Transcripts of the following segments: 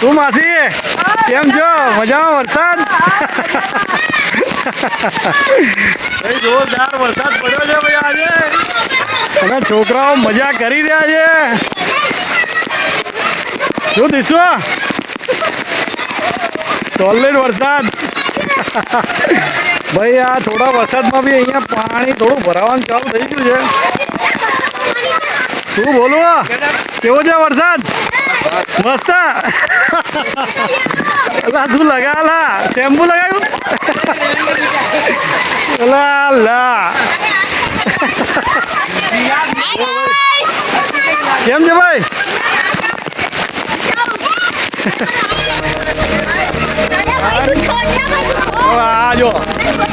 તું માસી કેમ છો? મજામાં વરસાદ? જોરદાર વરસાદ પડ્યો છે ભાઈ આજે. અને છોકરાઓ મજા કરી રહ્યા છે. શું દીશો? સોલિડ વરસાદ. ભાઈ આ થોડા વરસાદમાં બી અહીંયા પાણી થોડું ભરાવાનું ચાલુ થઈ ગયું છે. શું બોલું કેવો છે વરસાદ? મસ્ત. અલા શું લગાલા શેમ્પુ લગાવ્યું? અલા લા કેમ છે ભાઈ? આ જો.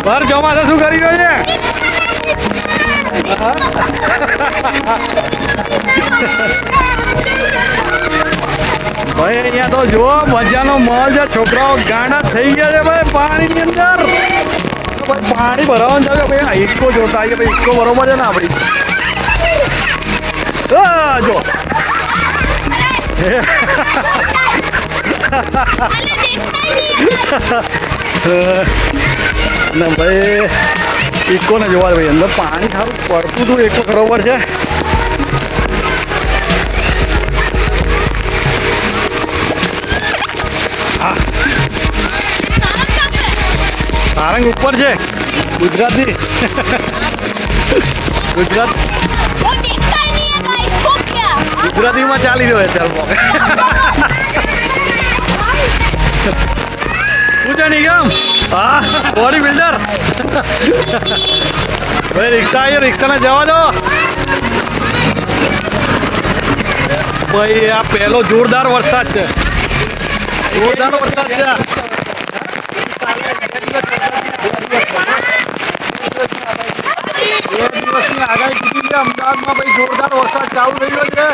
ભર ચોમાસા શું કરી રહ્યો છે? ભાઈ અહીંયા તો જુઓ મજાનો મોલ છે છોકરાઓ ગાંડા થઈ ગયા છે ભાઈ પાણીની અંદર ભાઈ પાણી ભરાવાનું છે ભાઈ ઇકો જોતા આવીએ ભાઈ ઇકો બરોબર છે ને આપણી જો ને ભાઈ ઇકોને જોવા ભાઈ અંદર પાણી સારું પડતું હતું, એક બરોબર છે. સારંગ ઉપર છે. ગુજરાતી ગુજરાત. ગુજરાતીમાં ચાલી રહ્યો છે ચાલ છે નિગમ. હા, બોડી બિલ્ડર ભાઈ રિક્ષા આવી રિક્ષાને જવા દો. ભાઈ, આ પહેલો જોરદાર વરસાદ છે. જોરદાર વરસાદ છે. બે દિવસની આગાહી છે, અમદાવાદમાં ભાઈ જોરદાર વરસાદ ચાલુ થઈ ગયો છે.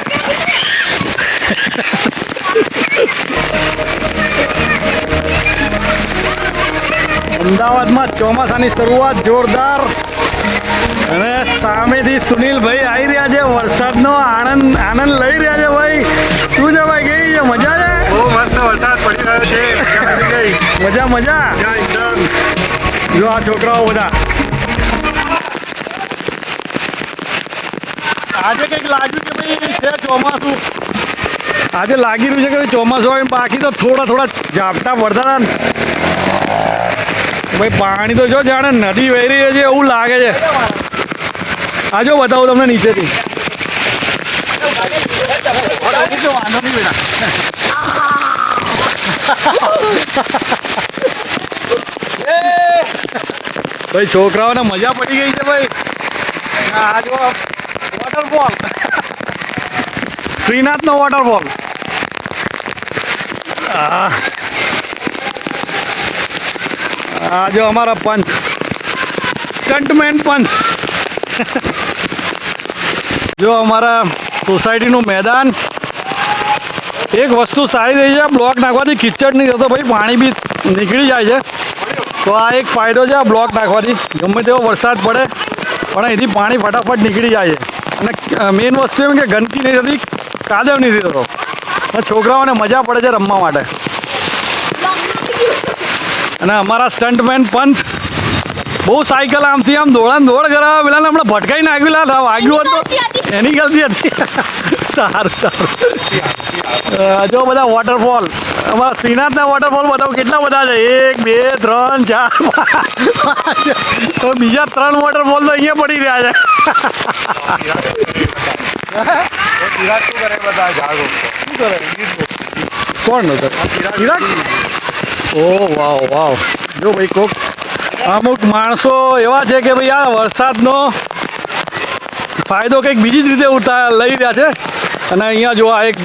અમદાવાદમાં ચોમાસાની શરૂઆત જોરદાર. અને સામેથી સુનિલભાઈ આવી રહ્યા છે. વરસાદનો આનંદ આનંદ લઈ રહ્યા છે ભાઈ. શું છે ભાઈ કેવી છે? મજા છે? બહુ મસ્ત વરસાદ પડી રહ્યો છે. મજા મજા જો આ છોકરાઓ બધા. આજે કંઈક લાગ્યું કે ભાઈ છે ચોમાસું. આજે લાગી રહ્યું છે કે ચોમાસું હોય બાકી તો થોડા થોડા ઝાપટા પડતા ભાઈ, પાણી તો જો જાણે નદી વહી રહી છે, એવું લાગે છે. આ જો બતાવું તમને નીચેથી. ભાઈ, છોકરાઓને મજા પડી ગઈ છે, ભાઈ. આ જો વોટરફોલ શ્રીનાથનો વોટરફોલ આ. આ જો અમારા પંચ સ્ટન્ટમેન પંચ જો અમારા સોસાયટીનું મેદાન. એક વસ્તુ સારી રહી છે બ્લોક નાખવાથી કિચડ નહીં થતો, ભાઈ, પાણી બી નીકળી જાય છે. તો આ એક ફાયદો છે, આ બ્લોક નાખવાથી. ગમે તેવો વરસાદ પડે, પણ અહીંથી પાણી ફટાફટ નીકળી જાય છે. અને મેઇન વસ્તુ એમ કે ગંદકી નહીં થતી, કાદવ નહીં થતો. છોકરાઓને મજા પડે છે રમવા માટે. અને અમારા સ્ટન્ટમેન પંચ બહુ સાયકલ આમથી આમ દોડા દોડ કરાવે. પેલાને હમણાં ભટકાઈ નાખ્યું. લા વાગ્યું હતું. એની ગલતી હતી. સારું સારું. જો બધા વોટરફોલ અમારા શ્રીનાથના વોટરફોલ બતાવો. કેટલા બધા છે? એક બે ત્રણ ચાર. તો બીજા ત્રણ વોટરફોલ તો અહીંયા પડી રહ્યા છે. કોણ નો સર બધા? ઓ વાવ વાવ. જો ભાઈ કોક અમુક માણસો એવા છે કે ભાઈ આ વરસાદનો ફાયદો કંઈક બીજી જ રીતે ઉઠા લઈ રહ્યા છે. અને અહીંયા જો આ એક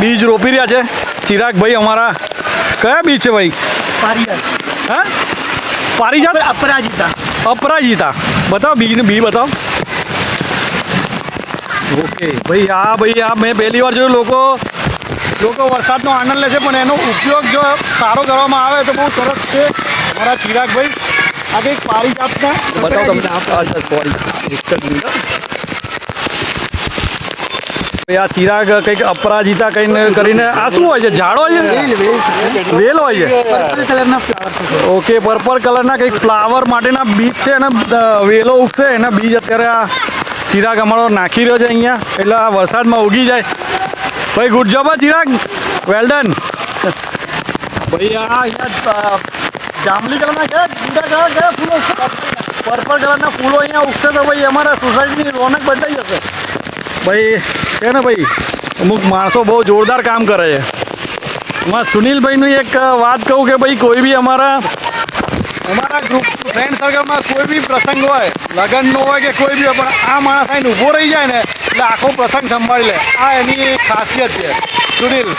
બીજ રોપી રહ્યા છે. ચિરાગભાઈ અમારા કયા બીજ છે ભાઈ? હા? પારિજાત? અપરાજિતા. અપરાજિતા. બતાવો બીજનું બી બતાવો. ઓકે. ભાઈ આ ભાઈ આ મેં પહેલી વાર જોયું. લોકો લોકો વરસાદનો આનંદ લે છે પણ એનો ઉપયોગ જો સારો કરવામાં આવે તો બહુ સરસ છે. મારા ચિરાગભાઈ આજે કંઈક પારિજાતના બતાવો તમને આ સોરી એક જ મિનિટ આ ચિરાગ કંઈક અપરાજિતા કઈને કરીને આ શું હોય છે? ઝાડ હોય છે? વેલ હોય છે? ઓકે પર્પલ કલરના કંઈક ફ્લાવર માટેના બીજ છે અને વેલો ઉગશે. એના બીજ અત્યારે આ ચિરાગ અમારો નાખી રહ્યો છે અહીંયા. એટલે આ વરસાદમાં ઉગી જાય. ભાઈ good job Chirag. Well done આ અહીંયા જાંબલી કલરના કયા બીજા કયા કયા ફૂલો પર્પલ કલરના ફૂલો અહીંયા ઉગશે તો ભાઈ અમારા સોસાયટીની રોનક બદલાઈ જશે ભાઈ છે ને ભાઈ અમુક માણસો બહુ જોરદાર કામ કરે છે એમાં સુનિલભાઈની એક વાત કહું કે ભાઈ કોઈ બી અમારા અમારા ગ્રુપ ફ્રેન્ડ સર્કલમાં કોઈ બી પ્રસંગ હોય લગ્નનો હોય કે કોઈ બી પણ આ માણસ આઈને ઊભો રહી જાય ને એટલે આખો પ્રસંગ સંભાળી લે. આ એની ખાસિયત છે. સુનિલ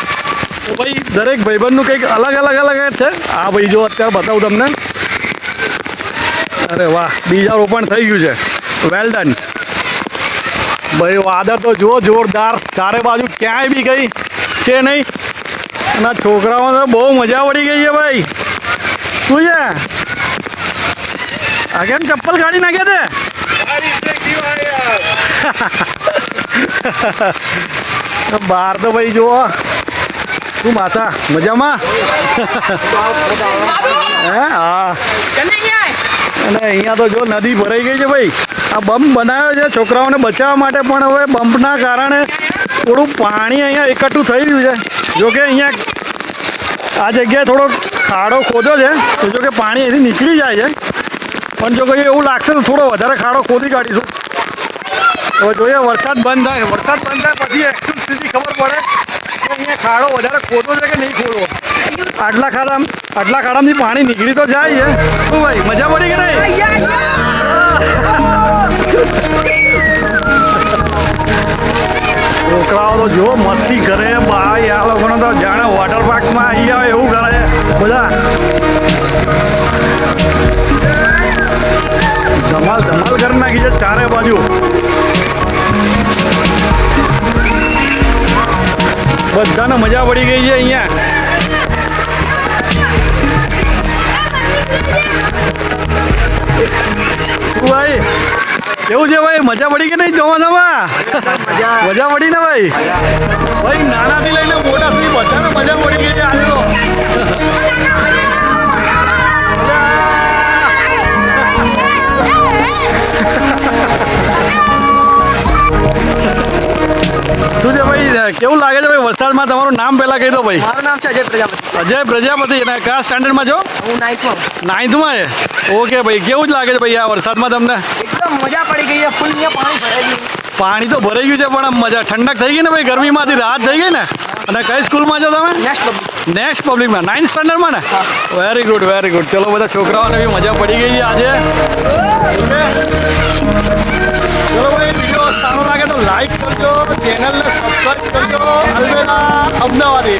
તો ભાઈ દરેક ભાઈબંધનું કંઈક અલગ અલગ અલગ જ છે. આ ભાઈ જો અત્યારે બતાવું તમને. અરે વાહ બીજા રોપણ થઈ ગયું છે. વેલ ડન ભાઈ, વાદળ તો જુઓ, જોરદાર. ચારે બાજુ ક્યાંય બી કઈ છે નહીં. આ છોકરાઓને બહુ મજા પડી ગઈ છે ભાઈ. શું છે? આ કેમ ચપ્પલ કાઢી નાખ્યા તે બહાર તો ભાઈ જુઓ. શું માસા મજામાં? હે? હા. અને અહીંયા તો જો નદી ભરાઈ ગઈ છે ભાઈ. આ બમ્પ બનાવ્યો છે છોકરાઓને બચાવવા માટે પણ હવે બમ્પના કારણે થોડું પાણી અહીંયા એકઠું થઈ રહ્યું છે. જોકે અહીંયા આ જગ્યાએ થોડો ખાડો ખોદ્યો છે તો જો કે પાણી અહીંથી નીકળી જાય છે. પણ જો કોઈ એવું લાગશે તો થોડો વધારે ખાડો ખોદી કાઢીશું. હવે જોઈએ વરસાદ બંધ થાય. વરસાદ બંધ થાય પછી એકચ્યુઅલ સ્થિતિ ખબર પડે. અહીંયા ખાડો વધારે ખોટો છે કે નહીં ખોડો આટલા ખાડા આટલા ખાડામાંથી પાણી નીકળી તો જાય છે. શું ભાઈ, મજા પડી કે નહીં? છોકરાઓ તો જો મસ્તી કરે. ભાઈ, આ લોકોને તો જાણે વોટર પાર્કમાં આવી આવે એવું કરે બધા. ધમાલ ધમાલ કરી નાખી છે ચારે બાજુ. બધાને મજા પડી ગઈ છે અહીંયા. ભાઈ, કેવું છે ભાઈ? મજા પડી કે નહીં ચોમાસામાં? મજા પડી ને ભાઈ? ભાઈ, નાનાથી લઈને મોટા સુધી બધાને મજા પડી ગઈ છે આજે શું છે ભાઈ? કેવું લાગે છે ભાઈ? વલસાડમાં તમારું નામ પહેલા કહી દો ભાઈ. મારું નામ છે અજય પ્રજાપતિ. અજય પ્રજાપતિ. અને કયા સ્ટાન્ડર્ડમાં છો? હું નાઇન્થમાં નાઇન્થમાં છે. ઓકે ભાઈ કેવું જ લાગે છે ભાઈ આ વરસાદમાં તમને? એકદમ મજા પડી ગઈ છે. ફૂલ પાણી ભરાઈ ગયું પાણી તો ભરાઈ ગયું છે પણ આમ મજા ઠંડક થઈ ગઈ ને ભાઈ? ગરમીમાંથી રાહત થઈ ગઈ ને? અને કઈ સ્કૂલમાં છો તમે? નેક્સ્ટ નેક્સ્ટ પબ્લિકમાં નાઇન્થ સ્ટાન્ડર્ડમાં ને? વેરી ગુડ વેરી ગુડ ચલો બધા છોકરાઓને બી મજા પડી ગઈ છે આજે. ઓકે ચલો ભાઈ વીડિયો સારો લાગે તો લાઈક કરજો ચેનલને સબસ્ક્રાઈબ કરજો અલવેલા અમદાવાદી